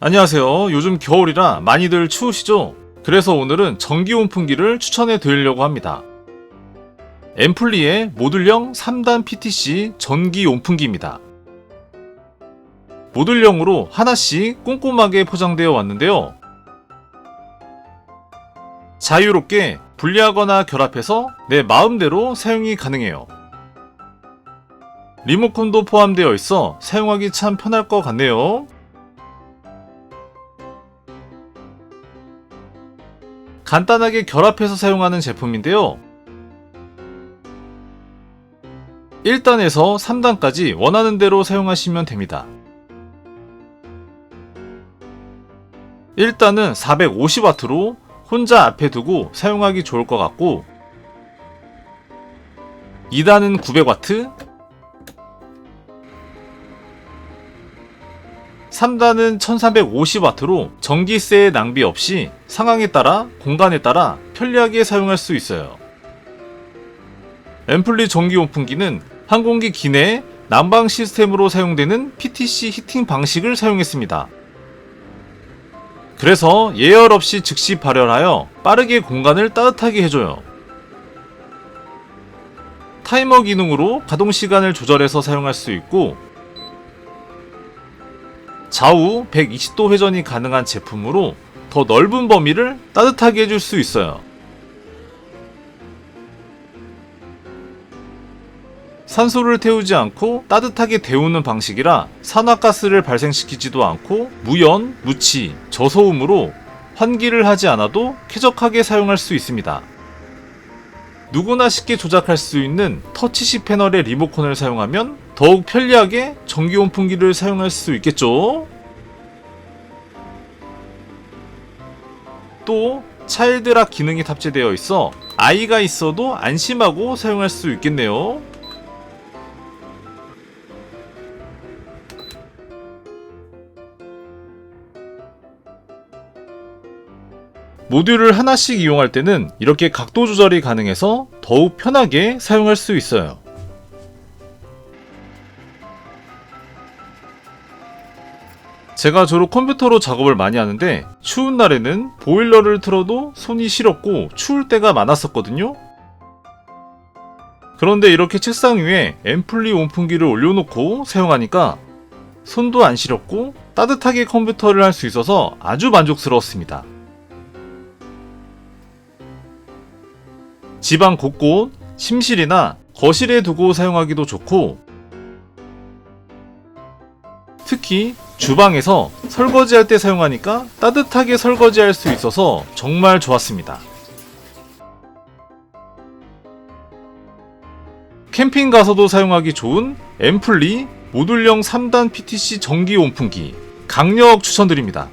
안녕하세요. 요즘 겨울이라 많이들 추우시죠? 그래서 오늘은 전기 온풍기를 추천해 드리려고 합니다. 앰플리의 모듈형 3단 PTC 전기 온풍기입니다. 모듈형으로 하나씩 꼼꼼하게 포장되어 왔는데요. 자유롭게 분리하거나 결합해서 내 마음대로 사용이 가능해요. 리모컨도 포함되어 있어 사용하기 참 편할 것 같네요. 간단하게 결합해서 사용하는 제품인데요. 1단에서 3단까지 원하는 대로 사용하시면 됩니다. 1단은 450W로 혼자 앞에 두고 사용하기 좋을 것 같고 2단은 900W 3단은 1350W로 전기세 낭비 없이 상황에 따라 공간에 따라 편리하게 사용할 수 있어요. 앰플리 전기 온풍기는 항공기 기내 난방 시스템으로 사용되는 PTC 히팅 방식을 사용했습니다. 그래서 예열 없이 즉시 발열하여 빠르게 공간을 따뜻하게 해줘요. 타이머 기능으로 가동 시간을 조절해서 사용할 수 있고 좌우 120도 회전이 가능한 제품으로 더 넓은 범위를 따뜻하게 해줄 수 있어요. 산소를 태우지 않고 따뜻하게 데우는 방식이라 산화가스를 발생시키지도 않고 무연, 무치, 저소음으로 환기를 하지 않아도 쾌적하게 사용할 수 있습니다. 누구나 쉽게 조작할 수 있는 터치식 패널의 리모컨을 사용하면 더욱 편리하게 전기 온풍기를 사용할 수 있겠죠? 또 차일드락 기능이 탑재되어 있어 아이가 있어도 안심하고 사용할 수 있겠네요. 모듈을 하나씩 이용할 때는 이렇게 각도 조절이 가능해서 더욱 편하게 사용할 수 있어요. 제가 주로 컴퓨터로 작업을 많이 하는데 추운 날에는 보일러를 틀어도 손이 시렵고 추울 때가 많았었거든요. 그런데 이렇게 책상 위에 앰플리 온풍기를 올려놓고 사용하니까 손도 안 시렵고 따뜻하게 컴퓨터를 할 수 있어서 아주 만족스러웠습니다. 집안 곳곳, 침실이나 거실에 두고 사용하기도 좋고, 특히 주방에서 설거지할 때 사용하니까 따뜻하게 설거지할 수 있어서 정말 좋았습니다. 캠핑 가서도 사용하기 좋은 앰플리 모듈형 3단 PTC 전기 온풍기 강력 추천드립니다.